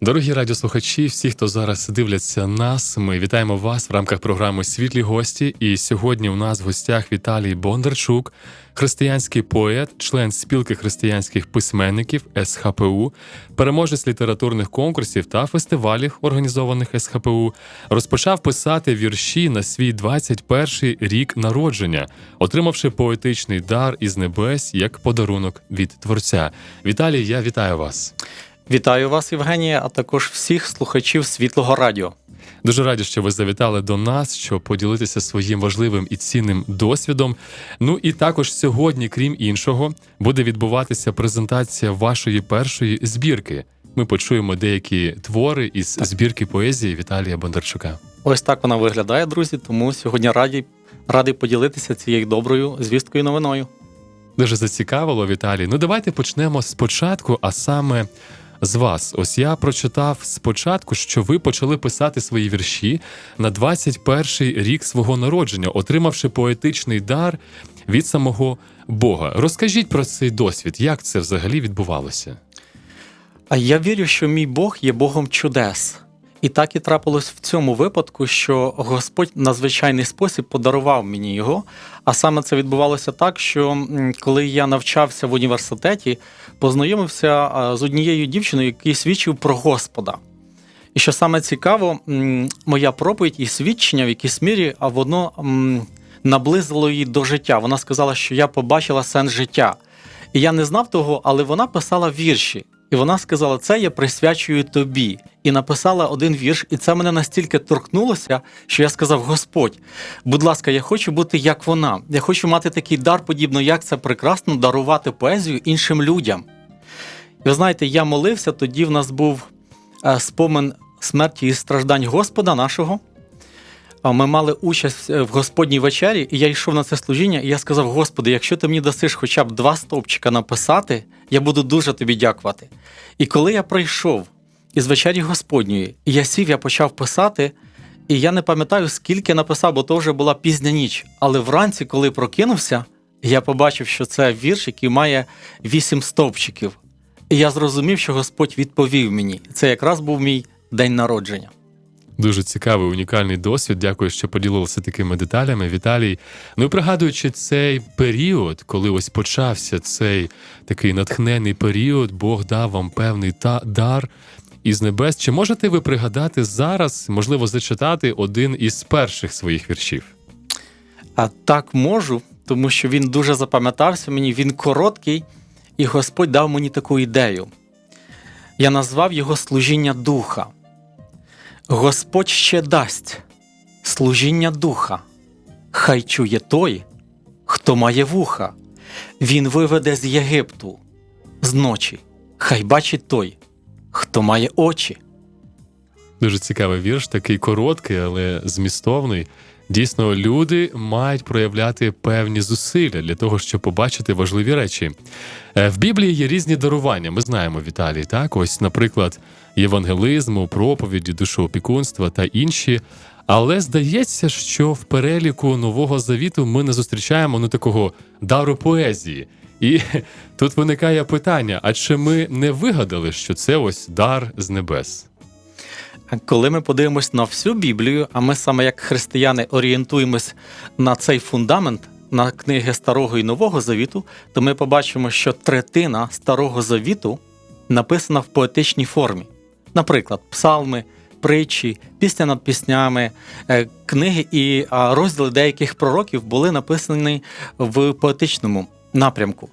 Дорогі радіослухачі, всі, хто зараз дивляться нас, ми вітаємо вас в рамках програми Світлі гості. І сьогодні у нас в гостях Віталій Бондарчук, християнський поет, член спілки християнських письменників СХПУ, переможець літературних конкурсів та фестивалів, організованих СХПУ, розпочав писати вірші на свій 21-й рік народження, отримавши поетичний дар із небес як подарунок від творця. Віталій, я вітаю вас. Вітаю вас, Євгенія, а також всіх слухачів світлого радіо. Дуже раді, що ви завітали до нас, щоб поділитися своїм важливим і цінним досвідом. Ну і також сьогодні, крім іншого, буде відбуватися презентація вашої першої збірки. Ми почуємо деякі твори із збірки поезії Віталія Бондарчука. Ось так вона виглядає, друзі. Тому сьогодні раді, радий поділитися цією доброю звісткою новиною. Дуже зацікавило, Віталій. Ну давайте почнемо спочатку, а саме з вас. Ось я прочитав спочатку, що ви почали писати свої вірші на 21-й рік свого народження, отримавши поетичний дар від самого Бога. Розкажіть про цей досвід, як це взагалі відбувалося? А я вірю, що мій Бог є Богом чудес. І так і трапилось в цьому випадку, що Господь на звичайний спосіб подарував мені його. А саме це відбувалося так, що коли я навчався в університеті, познайомився з однією дівчиною, який свідчив про Господа. І що саме цікаво, моя проповідь і свідчення в якійсь мірі, а воно наблизило її до життя. Вона сказала, що я побачила сенс життя. І я не знав того, але вона писала вірші. І вона сказала: Це я присвячую тобі. І написала один вірш, і це мене настільки торкнулося, що я сказав: Господь, будь ласка, я хочу бути як вона. Я хочу мати такий дар, подібно як це прекрасно дарувати поезію іншим людям. І ви знаєте, я молився, тоді в нас був е, спомин смерті і страждань Господа нашого. Ми мали участь е, в Господній вечері, і я йшов на це служіння, і я сказав: Господи, якщо ти мені дасиш хоча б два стовпчика написати, я буду дуже тобі дякувати. І коли я прийшов із вечері Господньої, і я сів, я почав писати, і я не пам'ятаю, скільки написав, бо то вже була пізня ніч. Але вранці, коли прокинувся, я побачив, що це вірш, який має вісім стовпчиків. І я зрозумів, що Господь відповів мені. Це якраз був мій день народження. Дуже цікавий, унікальний досвід. Дякую, що поділилися такими деталями. Віталій. Ну і пригадуючи цей період, коли ось почався цей такий натхнений період, Бог дав вам певний та дар із небес. Чи можете ви пригадати зараз, можливо, зачитати один із перших своїх віршів? А так можу, тому що він дуже запам'ятався мені, він короткий, і Господь дав мені таку ідею. Я назвав його служіння духа. Господь ще дасть служіння духа. Хай чує той, хто має вуха. Він виведе з Єгипту з ночі. Хай бачить той, хто має очі. Дуже цікавий вірш, такий короткий, але змістовний. Дійсно, люди мають проявляти певні зусилля для того, щоб побачити важливі речі. Е, В Біблії є різні дарування. Ми знаємо Віталій. Так, ось, наприклад, євангелизму, проповіді, душоопікунства та інші. Але здається, що в переліку нового завіту ми не зустрічаємо ну, такого дару поезії. І тут виникає питання: а чи ми не вигадали, що це ось дар з небес? Коли ми подивимось на всю Біблію, а ми саме як християни орієнтуємось на цей фундамент, на книги Старого і Нового Завіту, то ми побачимо, що третина Старого Завіту написана в поетичній формі. Наприклад, псалми, притчі, пісня над піснями, е, книги і розділи деяких пророків були написані в поетичному напрямку.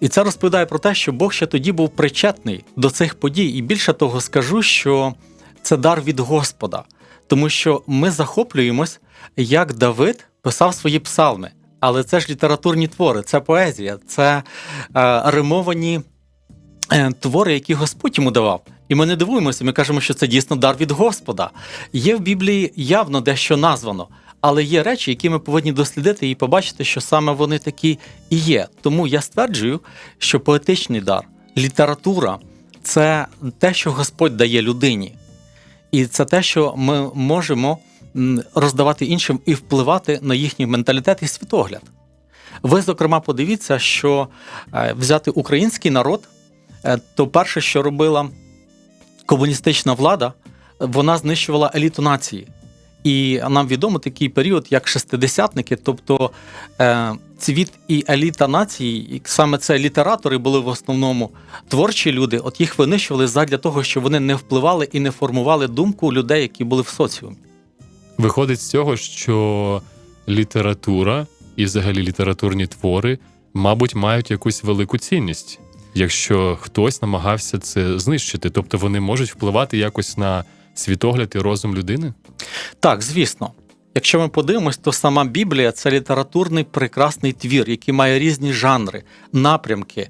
І це розповідає про те, що Бог ще тоді був причетний до цих подій. І більше того, скажу, що це дар від Господа, тому що ми захоплюємось, як Давид писав свої псалми. Але це ж літературні твори, це поезія, це е, римовані е, твори, які Господь йому давав. І ми не дивуємося, ми кажемо, що це дійсно дар від Господа. Є в Біблії явно дещо названо, але є речі, які ми повинні дослідити і побачити, що саме вони такі і є. Тому я стверджую, що поетичний дар, література це те, що Господь дає людині. І це те, що ми можемо роздавати іншим і впливати на їхній менталітет і світогляд. Ви, зокрема, подивіться, що е, взяти український народ, е, то перше, що робила комуністична влада вона знищувала еліту нації. І нам відомо такий період, як шестидесятники, тобто е, цвіт і еліта нації, і саме це літератори були в основному творчі люди. От їх винищували задля того, щоб вони не впливали і не формували думку людей, які були в соціумі. Виходить з цього, що література і взагалі літературні твори, мабуть, мають якусь велику цінність, якщо хтось намагався це знищити, тобто вони можуть впливати якось на світогляд і розум людини. Так, звісно. Якщо ми подивимось, то сама Біблія це літературний прекрасний твір, який має різні жанри, напрямки, е,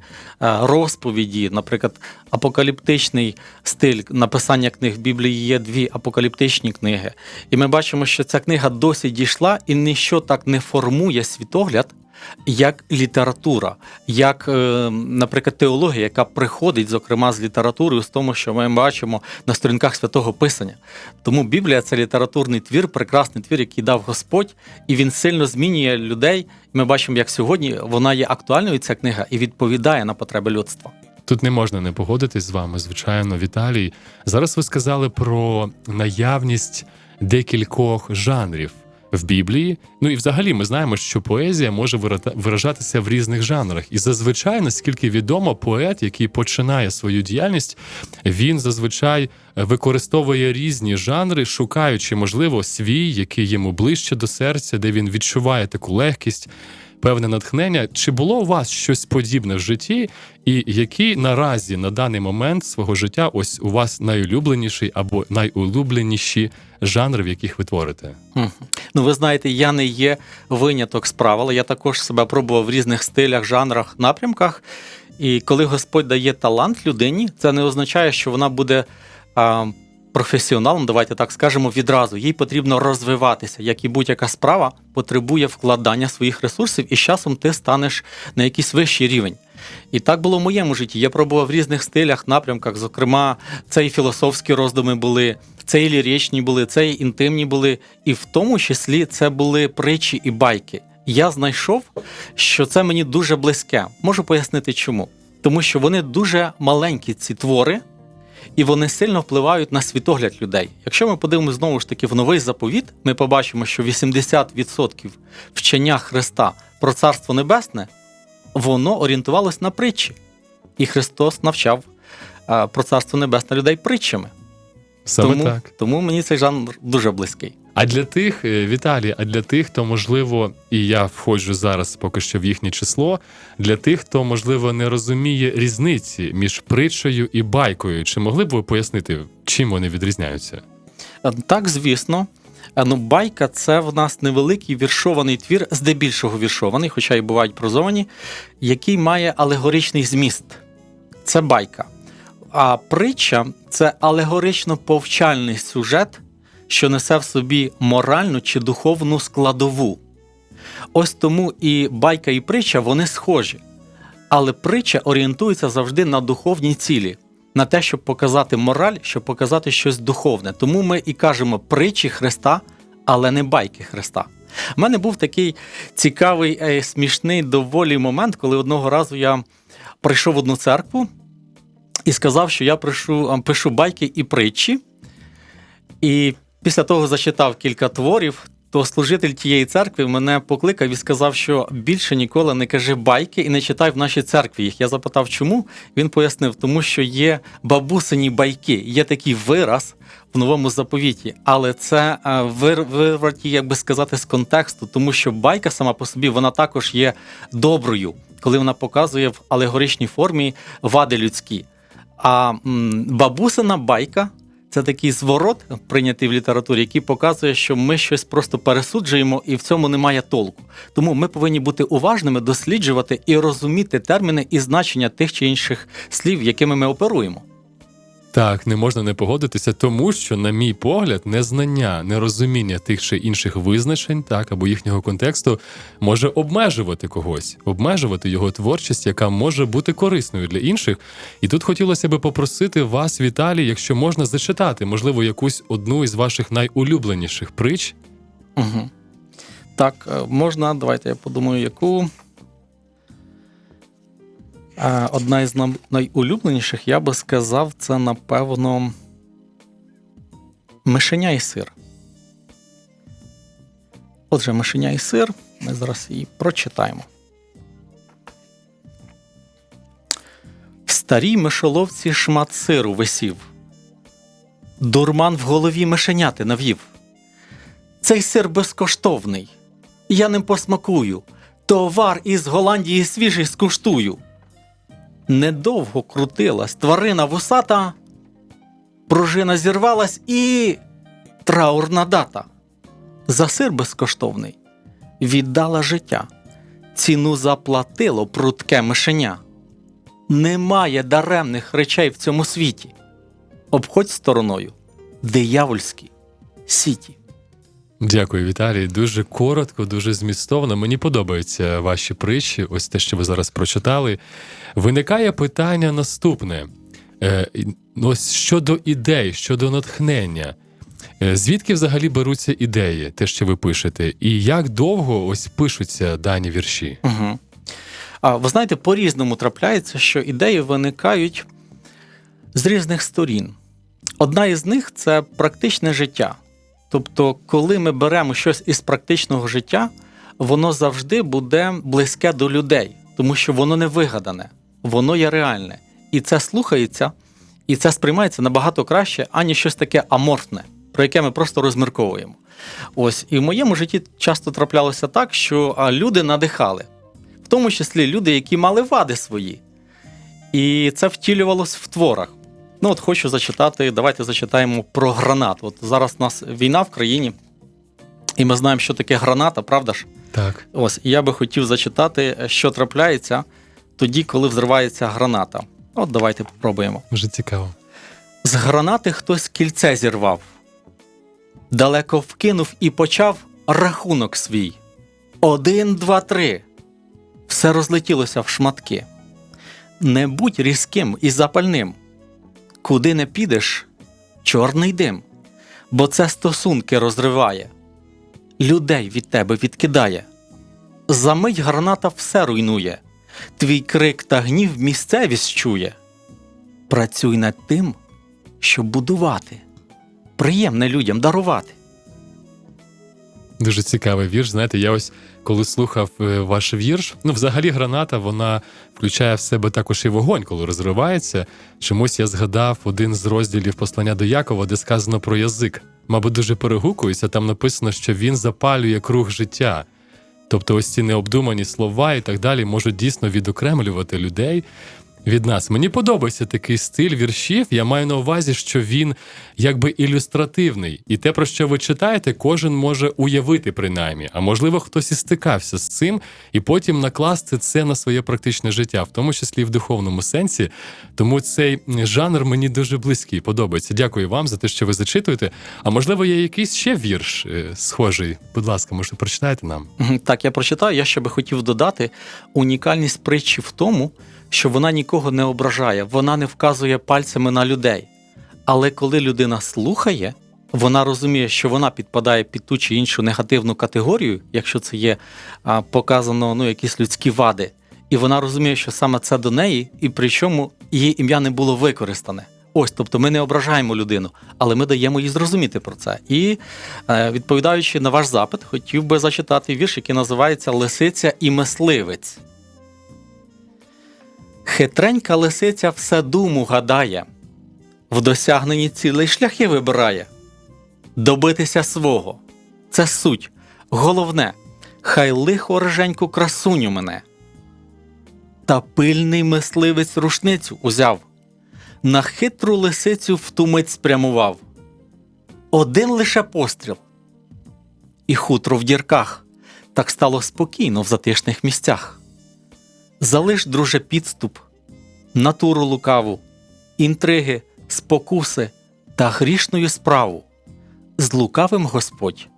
розповіді. Наприклад, апокаліптичний стиль написання книг в Біблії є дві апокаліптичні книги. І ми бачимо, що ця книга досі дійшла, і ніщо так не формує світогляд, як література, як, е, наприклад, теологія, яка приходить, зокрема, з літературою, з тому, що ми бачимо на сторінках святого Писання. Тому Біблія це літературний твір, прекрасний твір, який дав Господь, і він сильно змінює людей. Ми бачимо, як сьогодні вона є актуальною, ця книга, і відповідає на потреби людства. Тут не можна не погодитись з вами, звичайно, Віталій. Зараз ви сказали про наявність декількох жанрів в Біблії. Ну і взагалі ми знаємо, що поезія може виражатися в різних жанрах. І зазвичай, наскільки відомо, поет, який починає свою діяльність, він зазвичай використовує різні жанри, шукаючи, можливо, свій, який йому ближче до серця, де він відчуває таку легкість. Певне натхнення. Чи було у вас щось подібне в житті, і які наразі на даний момент свого життя ось у вас найулюбленіший або найулюбленіші жанри, в яких ви творите? Ну, ви знаєте, я не є виняток з правила. Я також себе пробував в різних стилях, жанрах, напрямках. І коли Господь дає талант людині, це не означає, що вона буде професіоналом, давайте так скажемо, відразу. Їй потрібно розвиватися, як і будь-яка справа потребує вкладання своїх ресурсів, і з часом ти станеш на якийсь вищий рівень. І так було в моєму житті. Я пробував в різних стилях, напрямках. Зокрема, це і філософські роздуми були, це і ліричні були, це і інтимні були, і в тому числі це були притчі і байки. Я знайшов, що це мені дуже близьке. Можу пояснити чому. Тому що вони дуже маленькі, ці твори, і вони сильно впливають на світогляд людей. Якщо ми подивимося знову ж таки в новий заповіт, ми побачимо, що 80% вчення Христа про Царство Небесне воно орієнтувалось на притчі. І Христос навчав е, про Царство Небесне людей притчами. Саме тому, так. тому мені цей жанр дуже близький. А для тих, е, Віталій, а для тих, хто можливо, і я входжу зараз поки що в їхнє число, для тих, хто можливо не розуміє різниці між притчею і байкою, чи могли б ви пояснити, чим вони відрізняються? Е, Так, звісно. Е, Ну, байка це в нас невеликий віршований твір, здебільшого віршований, хоча й бувають прозовані, який має алегоричний зміст. Це байка. А притча це алегорично-повчальний сюжет, що несе в собі моральну чи духовну складову. Ось тому і байка, і притча вони схожі. Але притча орієнтується завжди на духовні цілі, на те, щоб показати мораль, щоб показати щось духовне. Тому ми і кажемо притчі Христа, але не байки Христа. У мене був такий цікавий, е, смішний доволі момент, коли одного разу я прийшов в одну церкву і сказав, що я пишу, пишу байки і притчі. І після того зачитав кілька творів. То служитель тієї церкви мене покликав і сказав, що більше ніколи не кажи байки і не читай в нашій церкві їх. Я запитав, чому? Він пояснив, тому що є бабусині байки, є такий вираз в новому заповіті, але це е, вирваті, як би сказати, з контексту, тому що байка сама по собі вона також є доброю, коли вона показує в алегоричній формі вади людські. А бабусина байка це такий зворот, прийнятий в літературі, який показує, що ми щось просто пересуджуємо, і в цьому немає толку. Тому ми повинні бути уважними, досліджувати і розуміти терміни і значення тих чи інших слів, якими ми оперуємо. Так, не можна не погодитися, тому що, на мій погляд, незнання, нерозуміння тих чи інших визначень, так або їхнього контексту може обмежувати когось, обмежувати його творчість, яка може бути корисною для інших. І тут хотілося би попросити вас, Віталій, якщо можна зачитати, можливо, якусь одну із ваших найулюбленіших притч. Угу. Так, е, можна, давайте я подумаю, яку. Одна із найулюбленіших, я би сказав, це напевно Мишеня і сир. Отже, мишеня і сир. Ми зараз її прочитаємо. В старій мишоловці шмат сиру висів. Дурман в голові мишеняти навів. Цей сир безкоштовний. Я ним посмакую. Товар із Голландії свіжий скуштую. Недовго крутилась тварина вусата, пружина зірвалась і траурна дата. За сир безкоштовний віддала життя. Ціну заплатило прутке мишеня. Немає даремних речей в цьому світі. Обходь стороною диявольські сіті. Дякую, Віталій. Дуже коротко, дуже змістовно. Мені подобаються ваші притчі, ось те, що ви зараз прочитали. Виникає питання наступне: Е, ось щодо ідей, щодо натхнення. Е, Звідки взагалі беруться ідеї, те, що ви пишете, і як довго ось пишуться дані вірші? Угу. А ви знаєте, по-різному трапляється, що ідеї виникають з різних сторін. Одна із них це практичне життя. Тобто, коли ми беремо щось із практичного життя, воно завжди буде близьке до людей, тому що воно не вигадане, воно є реальне. І це слухається, і це сприймається набагато краще, аніж щось таке аморфне, про яке ми просто розмірковуємо. Ось, і в моєму житті часто траплялося так, що люди надихали, в тому числі люди, які мали вади свої. І це втілювалось в творах. Ну, от хочу зачитати, давайте зачитаємо про гранат. От зараз у нас війна в країні, і ми знаємо, що таке граната, правда ж? Так. Ось, я би хотів зачитати, що трапляється тоді, коли взривається граната. От давайте попробуємо. Вже цікаво. З гранати хтось кільце зірвав, далеко вкинув і почав рахунок свій. Один, два, три. Все розлетілося в шматки. Не будь різким і запальним. Куди не підеш, чорний дим, бо це стосунки розриває, людей від тебе відкидає. За мить граната все руйнує, твій крик та гнів місцевість чує. Працюй над тим, щоб будувати, приємне людям дарувати. Дуже цікавий вірш. Знаєте, я ось коли слухав е, ваш вірш, ну взагалі граната вона включає в себе також і вогонь, коли розривається. Чомусь я згадав один з розділів послання до Якова, де сказано про язик. Мабуть, дуже перегукується. Там написано, що він запалює круг життя. Тобто, ось ці необдумані слова і так далі можуть дійсно відокремлювати людей від нас. Мені подобається такий стиль віршів. Я маю на увазі, що він якби ілюстративний, і те, про що ви читаєте, кожен може уявити принаймні. А можливо, хтось і стикався з цим, і потім накласти це на своє практичне життя, в тому числі і в духовному сенсі. Тому цей жанр мені дуже близький, подобається. Дякую вам за те, що ви зачитуєте. А можливо, є якийсь ще вірш е, схожий. Будь ласка, може, прочитайте нам. Так, я прочитаю. Я ще би хотів додати унікальність притчі в тому, що вона нікого не ображає, вона не вказує пальцями на людей. Але коли людина слухає, вона розуміє, що вона підпадає під ту чи іншу негативну категорію, якщо це є а, показано ну, якісь людські вади, і вона розуміє, що саме це до неї, і причому її ім'я не було використане. Ось, тобто ми не ображаємо людину, але ми даємо їй зрозуміти про це. І е, відповідаючи на ваш запит, хотів би зачитати вірш, який називається Лисиця і мисливець. Хитренька лисиця все думу гадає, в досягненні цілий шляхи вибирає. Добитися свого це суть, головне, хай лихо рженьку красуню мене. Та пильний мисливець рушницю узяв, на хитру лисицю в ту мить спрямував. Один лише постріл, і хутро в дірках, так стало спокійно в затишних місцях. Залиш, друже, підступ, натуру лукаву, інтриги, спокуси та грішною справу. З лукавим Господь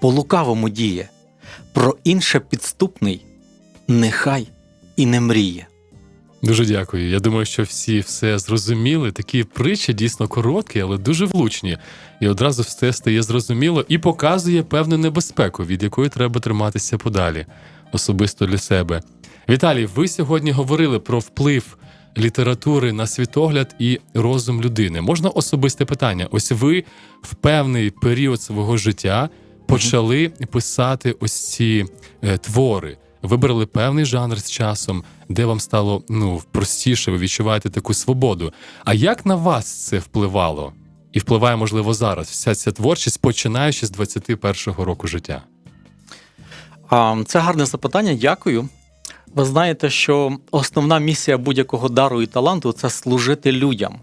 по лукавому діє, про інше підступний нехай і не мріє. Дуже дякую. Я думаю, що всі все зрозуміли. Такі притчі дійсно короткі, але дуже влучні. І одразу все стає зрозуміло і показує певну небезпеку, від якої треба триматися подалі, особисто для себе. Віталій, ви сьогодні говорили про вплив літератури на світогляд і розум людини. Можна особисте питання? Ось ви в певний період свого життя почали писати ось ці е, твори. Вибрали певний жанр з часом, де вам стало ну простіше, ви відчуваєте таку свободу. А як на вас це впливало? І впливає, можливо, зараз вся ця творчість, починаючи з 21-го року життя. Це гарне запитання, дякую. Ви знаєте, що основна місія будь-якого дару і таланту це служити людям.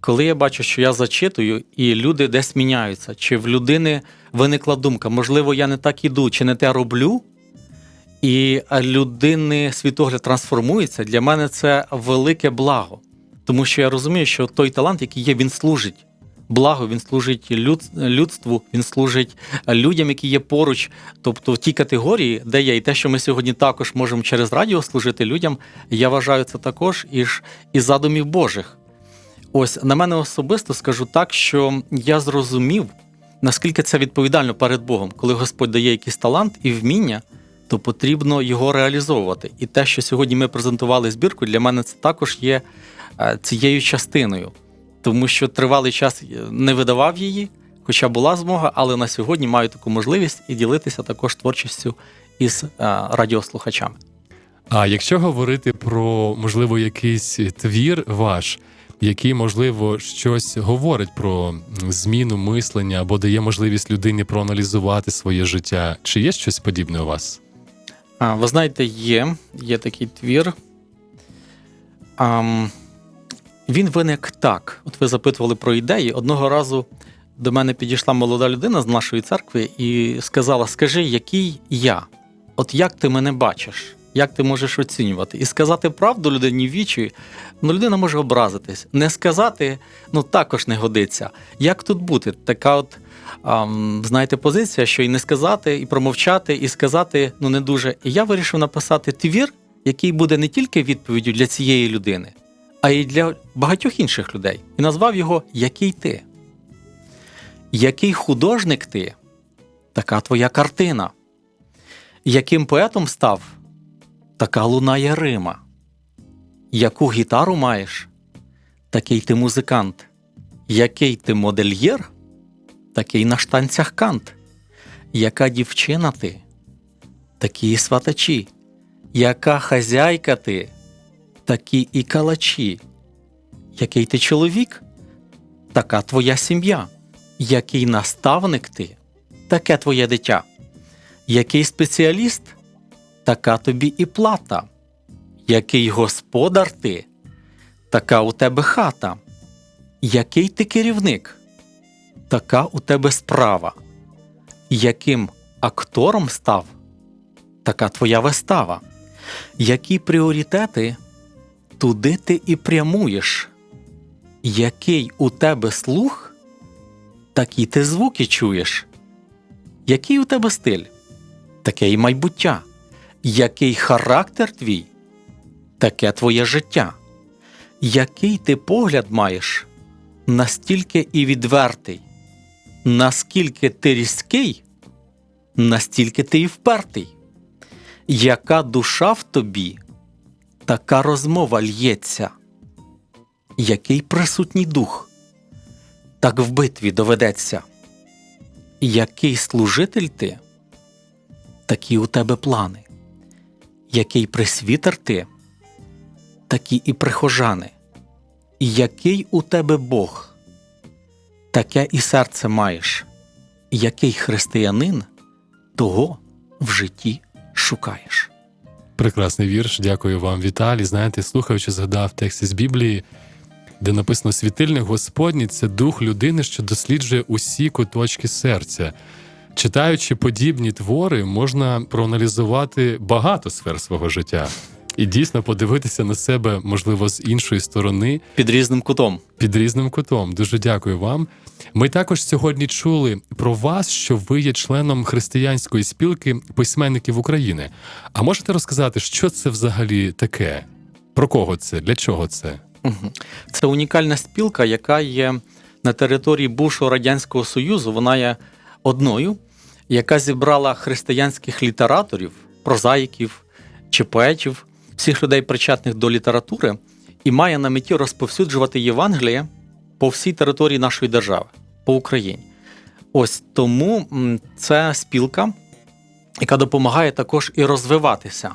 Коли я бачу, що я зачитую, і люди десь міняються, чи в людини виникла думка, можливо, я не так іду, чи не те роблю, і людини світогляд трансформується, для мене це велике благо. Тому що я розумію, що той талант, який є, він служить благо, він служить люд, людству, він служить людям, які є поруч. Тобто в тій категорії, де є, і те, що ми сьогодні також можемо через радіо служити людям, я вважаю це також із, із задумів Божих. Ось на мене особисто скажу так, що я зрозумів, наскільки це відповідально перед Богом, коли Господь дає якийсь талант і вміння, то потрібно його реалізовувати. І те, що сьогодні ми презентували збірку, для мене це також є е, цією частиною, тому що тривалий час не видавав її, хоча була змога, але на сьогодні маю таку можливість і ділитися також творчістю із е, радіослухачами. А якщо говорити про можливо якийсь твір ваш, який можливо щось говорить про зміну мислення або дає можливість людині проаналізувати своє життя, чи є щось подібне у вас? А, ви знаєте, є, є такий твір. А, він виник так. От ви запитували про ідеї. Одного разу до мене підійшла молода людина з нашої церкви і сказала: Скажи, який я? От як ти мене бачиш? Як ти можеш оцінювати? І сказати правду людині вічі, ну людина може образитись. Не сказати, ну також не годиться. Як тут бути? Така от, ам, знаєте, позиція, що і не сказати, і промовчати, і сказати ну не дуже. І я вирішив написати твір, який буде не тільки відповіддю для цієї людини, а й для багатьох інших людей. І назвав його Який ти? Який художник ти? Така твоя картина. Яким поетом став? Така лунає Рима. Яку гітару маєш? Такий ти музикант. Який ти модельєр? Такий на штанцях кант. Яка дівчина ти? Такі сватачі. Яка хазяйка ти? Такі і калачі. Який ти чоловік? Така твоя сім'я. Який наставник ти? Таке твоє дитя. Який спеціаліст? така тобі і плата. Який господар ти, така у тебе хата. Який ти керівник, така у тебе справа. Яким актором став, така твоя вистава. Які пріоритети, туди ти і прямуєш. Який у тебе слух, такі ти звуки чуєш. Який у тебе стиль, таке й майбуття який характер твій, таке твоє життя, який ти погляд маєш, настільки і відвертий, наскільки ти різкий, настільки ти і впертий, яка душа в тобі, така розмова л'ється, який присутній дух, так в битві доведеться, який служитель ти, такі у тебе плани. Який присвітер ти, такі і прихожани, який у тебе Бог, таке і серце маєш, який християнин того в житті шукаєш. Прекрасний вірш, дякую вам, Віталій. Знаєте, слухаючи, згадав текст із Біблії, де написано: світильник Господній це дух людини, що досліджує усі куточки серця. Читаючи подібні твори, можна проаналізувати багато сфер свого життя і дійсно подивитися на себе, можливо, з іншої сторони. Під різним кутом. Під різним кутом. Дуже дякую вам. Ми також сьогодні чули про вас, що ви є членом християнської спілки письменників України. А можете розказати, що це взагалі таке? Про кого це? Для чого це? Це унікальна спілка, яка є на території бувшого радянського союзу. Вона є одною яка зібрала християнських літераторів, прозаїків чи поетів, всіх людей, причетних до літератури, і має на меті розповсюджувати Євангеліє по всій території нашої держави, по Україні. Ось тому це спілка, яка допомагає також і розвиватися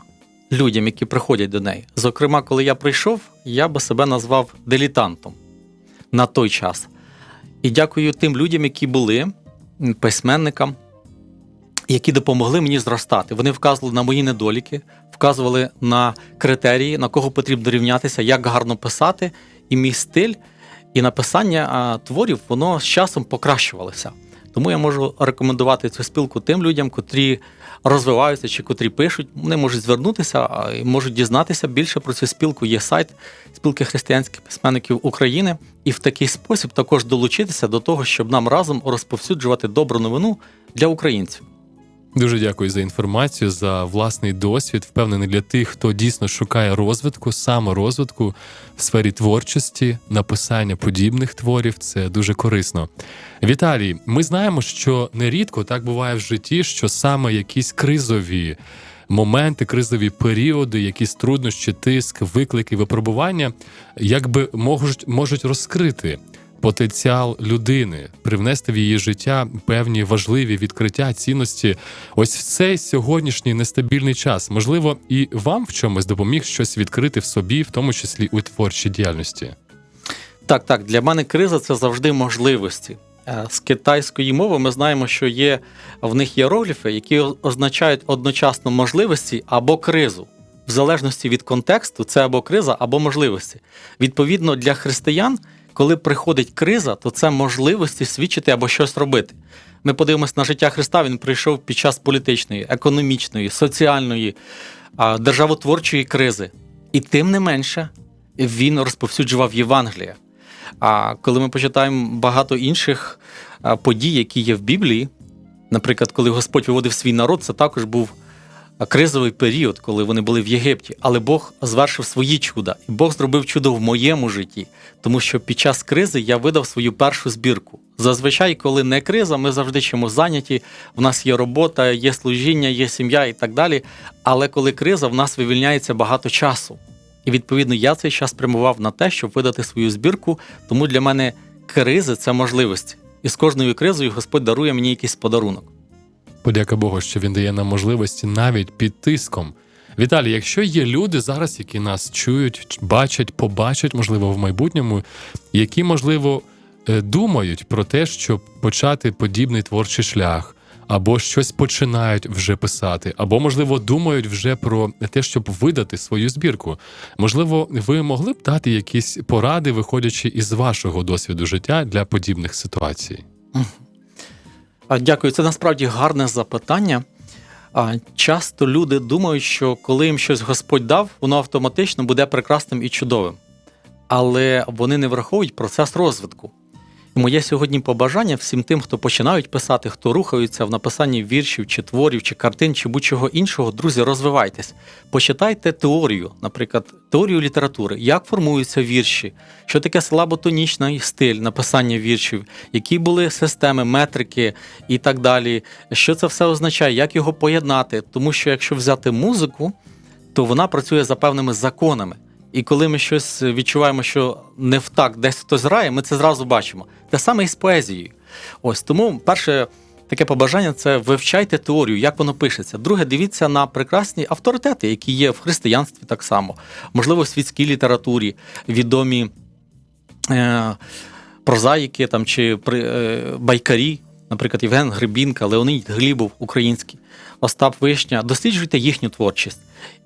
людям, які приходять до неї. Зокрема, коли я прийшов, я би себе назвав дилітантом на той час. І дякую тим людям, які були письменникам, які допомогли мені зростати. Вони вказували на мої недоліки, вказували на критерії, на кого потрібно рівнятися, як гарно писати, і мій стиль і написання творів воно з часом покращувалося. Тому я можу рекомендувати цю спілку тим людям, котрі розвиваються чи котрі пишуть. Вони можуть звернутися і можуть дізнатися більше про цю спілку. Є сайт спілки християнських письменників України, і в такий спосіб також долучитися до того, щоб нам разом розповсюджувати добру новину для українців. Дуже дякую за інформацію, за власний досвід. Впевнений для тих, хто дійсно шукає розвитку, саморозвитку в сфері творчості, написання подібних творів. Це дуже корисно. Віталій, ми знаємо, що нерідко так буває в житті, що саме якісь кризові моменти, кризові періоди, якісь труднощі, тиск, виклики, випробування, якби можуть, можуть розкрити потенціал людини, привнести в її життя певні важливі відкриття, цінності. Ось в цей сьогоднішній нестабільний час. Можливо, і вам в чомусь допоміг щось відкрити в собі, в тому числі у творчій діяльності. Так, так, для мене криза це завжди можливості. Е, З китайської мови ми знаємо, що є в них іерогліфи, які означають одночасно можливості або кризу. В залежності від контексту, це або криза, або можливості. Відповідно, для християн, коли приходить криза, то це можливості свідчити або щось робити. Ми подивимось на життя Христа. Він прийшов під час політичної, економічної, соціальної, державотворчої кризи. І тим не менше він розповсюджував Євангеліє. А коли ми почитаємо багато інших подій, які є в Біблії, наприклад, коли Господь виводив свій народ, це також був кризовий період, коли вони були в Єгипті. Але Бог звершив свої чуда, і Бог зробив чудо в моєму житті, тому що під час кризи я видав свою першу збірку. Зазвичай, коли не криза, ми завжди чимось зайняті. В нас є робота, є служіння, є сім'я і так далі. Але коли криза, в нас вивільняється багато часу. І відповідно я цей час спрямував на те, щоб видати свою збірку. Тому для мене кризи це можливості. І з кожною кризою Господь дарує мені якийсь подарунок. Подяка Богу, що він дає нам можливості навіть під тиском. Віталій, якщо є люди зараз, які нас чують, бачать, побачать, можливо, в майбутньому, які, можливо, е, думають про те, щоб почати подібний творчий шлях, або щось починають вже писати, або, можливо, думають вже про те, щоб видати свою збірку. Можливо, ви могли б дати якісь поради, виходячи із вашого досвіду життя для подібних ситуацій? Дякую, це насправді гарне запитання. Часто люди думають, що коли їм щось Господь дав, воно автоматично буде прекрасним і чудовим. Але вони не враховують процес розвитку. Моє сьогодні побажання всім тим, хто починають писати, хто рухаються в написанні віршів, чи творів, чи картин, чи будь-чого іншого, друзі, розвивайтесь. Почитайте теорію, наприклад, теорію літератури, як формуються вірші, що таке слаботонічний стиль написання віршів, які були системи, метрики і так далі. Що це все означає, як його поєднати? Тому що якщо взяти музику, то вона працює за певними законами. І коли ми щось відчуваємо, що не в так, десь хтось грає, ми це зразу бачимо. Те саме і з поезією. Ось тому перше таке побажання це вивчайте теорію, як воно пишеться. Друге, дивіться на прекрасні авторитети, які є в християнстві так само, можливо, в світській літературі, відомі е, прозаїки там, чи е, байкарі, наприклад, Євген Грибінка, Леонід Глібов, український, Остап Вишня. Досліджуйте їхню творчість.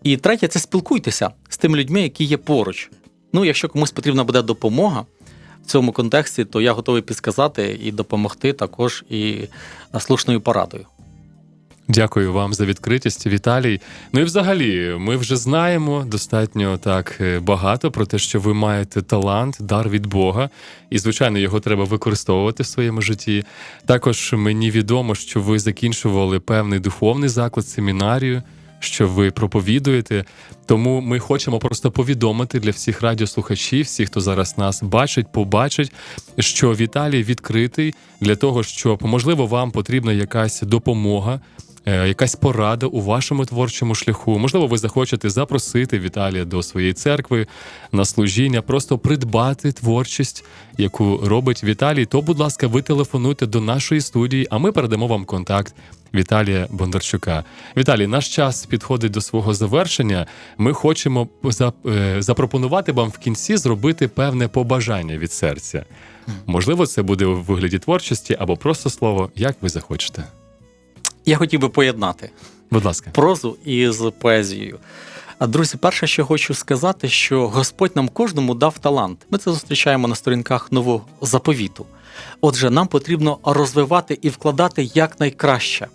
І третє це спілкуйтеся з тими людьми, які є поруч. Ну, якщо комусь потрібна буде допомога в цьому контексті, то я готовий підсказати і допомогти також і слушною порадою. Дякую вам за відкритість, Віталій. Ну і взагалі, ми вже знаємо достатньо так е, багато про те, що ви маєте талант, дар від Бога, і звичайно, його треба використовувати в своєму житті. Також мені відомо, що ви закінчували певний духовний заклад, семінарію. Що ви проповідуєте, тому ми хочемо просто повідомити для всіх радіослухачів, всіх, хто зараз нас бачить, побачить, що Віталій відкритий для того, щоб можливо вам потрібна якась допомога якась порада у вашому творчому шляху. Можливо, ви захочете запросити Віталія до своєї церкви на служіння, просто придбати творчість, яку робить Віталій. То, будь ласка, ви телефонуйте до нашої студії, а ми передамо вам контакт Віталія Бондарчука. Віталій, наш час підходить до свого завершення. Ми хочемо е, запропонувати вам в кінці зробити певне побажання від серця. Можливо, це буде у вигляді творчості або просто слово, як ви захочете. Я хотів би поєднати Будь ласка. прозу із поезією. А друзі, перше, що хочу сказати, що Господь нам кожному дав талант. Ми це зустрічаємо на сторінках нового заповіту. Отже, нам потрібно розвивати і вкладати якнайкраще.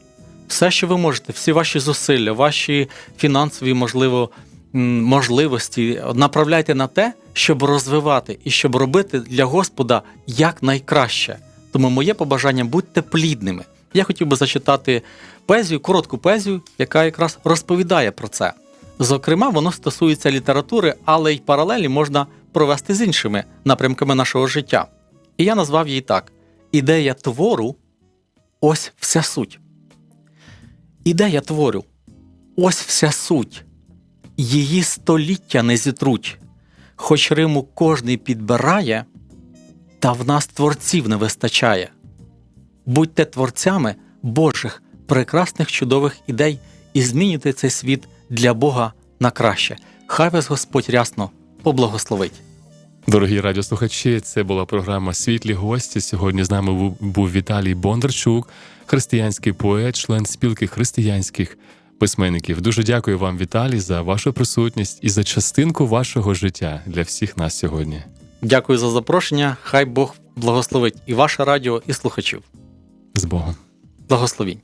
Все, що ви можете, всі ваші зусилля, ваші фінансові, можливо, можливості направляйте на те, щоб розвивати і щоб робити для Господа якнайкраще. Тому моє побажання будьте плідними. Я хотів би зачитати поезію, коротку поезію, яка якраз розповідає про це. Зокрема, воно стосується літератури, але й паралелі можна провести з іншими напрямками нашого життя. І я назвав її так: Ідея твору ось вся суть. Ідея твору ось вся суть. Її століття не зітруть, хоч Риму кожний підбирає, та в нас творців не вистачає. Будьте творцями Божих прекрасних чудових ідей і змінюйте цей світ для Бога на краще. Хай вас Господь рясно поблагословить. Дорогі радіослухачі, це була програма Світлі гості. Сьогодні з нами був- Віталій Бондарчук, християнський поет, член спілки християнських письменників. Дуже дякую вам, Віталій, за вашу присутність і за частинку вашого життя для всіх нас сьогодні. Дякую за запрошення. Хай Бог благословить і ваше радіо, і слухачів. З Богом. Благословінь.